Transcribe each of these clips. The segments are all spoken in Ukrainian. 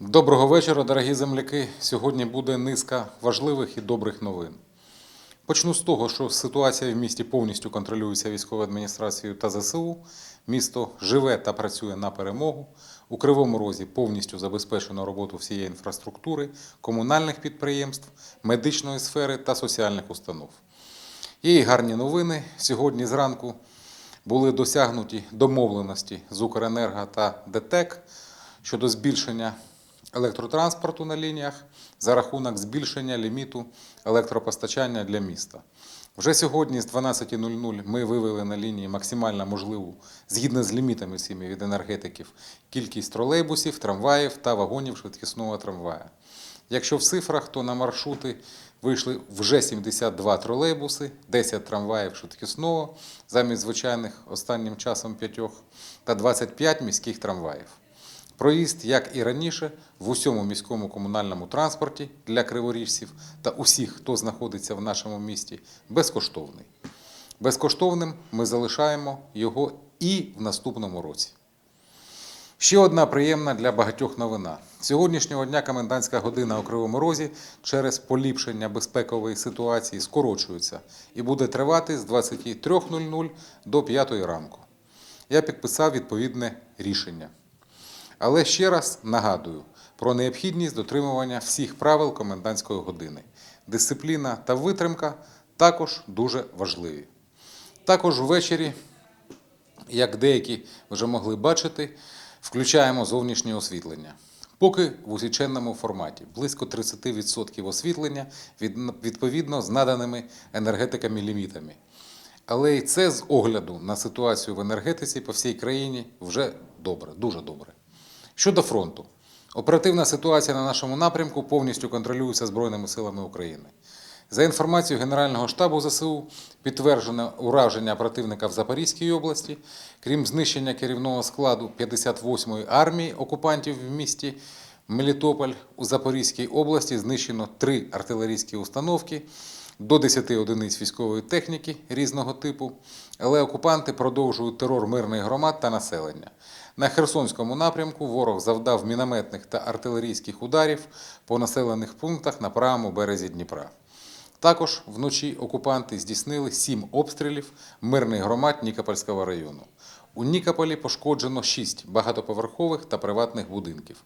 Доброго вечора, дорогі земляки. Сьогодні буде низка важливих і добрих новин. Почну з того, що ситуація в місті повністю контролюється військовою адміністрацією та ЗСУ. Місто живе та працює на перемогу. У Кривому Розі повністю забезпечено роботу всієї інфраструктури, комунальних підприємств, медичної сфери та соціальних установ. Є і гарні новини. Сьогодні зранку були досягнуті домовленості з Укренерго та ДТЕК щодо збільшення електротранспорту на лініях за рахунок збільшення ліміту електропостачання для міста. Вже сьогодні з 12.00 ми вивели на лінії максимально можливу, згідно з лімітами всіми від енергетиків, кількість тролейбусів, трамваїв та вагонів швидкісного трамвая. Якщо в цифрах, то на маршрути вийшли вже 72 тролейбуси, 10 трамваїв швидкісного замість звичайних останнім часом п'ятьох та 25 міських трамваїв. Проїзд, як і раніше, в усьому міському комунальному транспорті для криворіжців та усіх, хто знаходиться в нашому місті, безкоштовний. Безкоштовним ми залишаємо його і в наступному році. Ще одна приємна для багатьох новина. Сьогоднішнього дня комендантська година у Кривому Розі через поліпшення безпекової ситуації скорочується і буде тривати з 23.00 до 5 ранку. Я підписав відповідне рішення. Але ще раз нагадую про необхідність дотримування всіх правил комендантської години. Дисципліна та витримка також дуже важливі. Також ввечері, як деякі вже могли бачити, включаємо зовнішнє освітлення. Поки в усіченному форматі близько 30% освітлення відповідно з наданими енергетиками лімітами. Але і це з огляду на ситуацію в енергетиці по всій країні вже добре, дуже добре. Щодо фронту, оперативна ситуація на нашому напрямку повністю контролюється Збройними силами України. За інформацією Генерального штабу ЗСУ, підтверджено ураження противника в Запорізькій області, крім знищення керівного складу 58-ї армії окупантів в місті Мелітополь у Запорізькій області знищено три артилерійські установки, до 10 одиниць військової техніки різного типу, але окупанти продовжують терор мирних громад та населення. На Херсонському напрямку ворог завдав мінометних та артилерійських ударів по населених пунктах на правому березі Дніпра. Також вночі окупанти здійснили сім обстрілів мирних громад Нікопольського району. У Нікополі пошкоджено шість багатоповерхових та приватних будинків,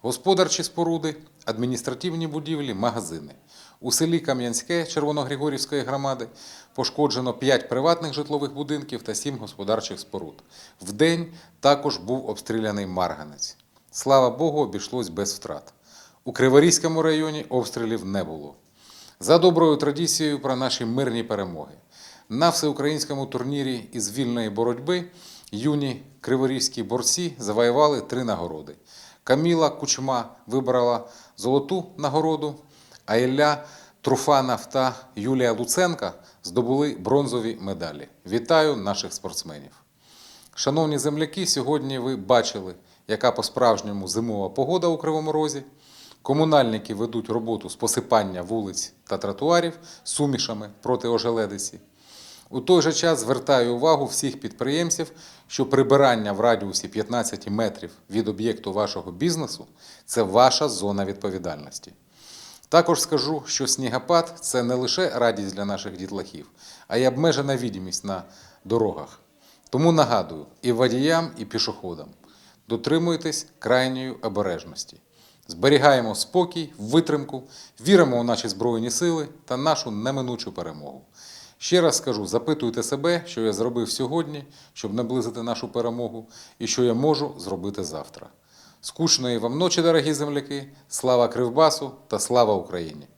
господарчі споруди, адміністративні будівлі, магазини. У селі Кам'янське Червоногригорівської громади пошкоджено 5 приватних житлових будинків та 7 господарчих споруд. Вдень також був обстріляний Марганець. Слава Богу, обійшлось без втрат. У Криворізькому районі обстрілів не було. За доброю традицією про наші мирні перемоги. На всеукраїнському турнірі із вільної боротьби юні криворізькі борці завоювали три нагороди. Каміла Кучма вибрала золоту нагороду, а Ілля Труфанов та Юлія Луценка здобули бронзові медалі. Вітаю наших спортсменів! Шановні земляки, сьогодні ви бачили, яка по-справжньому зимова погода у Кривому Розі. Комунальники ведуть роботу з посипання вулиць та тротуарів сумішами проти ожеледиці. У той же час звертаю увагу всіх підприємців, що прибирання в радіусі 15 метрів від об'єкту вашого бізнесу це ваша зона відповідальності. Також скажу, що снігопад це не лише радість для наших дітлахів, а й обмежена відомість на дорогах. Тому нагадую і водіям, і пішоходам: дотримуйтесь крайньої обережності. Зберігаємо спокій, витримку, віримо у наші Збройні сили та нашу неминучу перемогу. Ще раз скажу: запитуйте себе, що я зробив сьогодні, щоб наблизити нашу перемогу, і що я можу зробити завтра. Скучної вам ночі, дорогі земляки! Слава Кривбасу та слава Україні!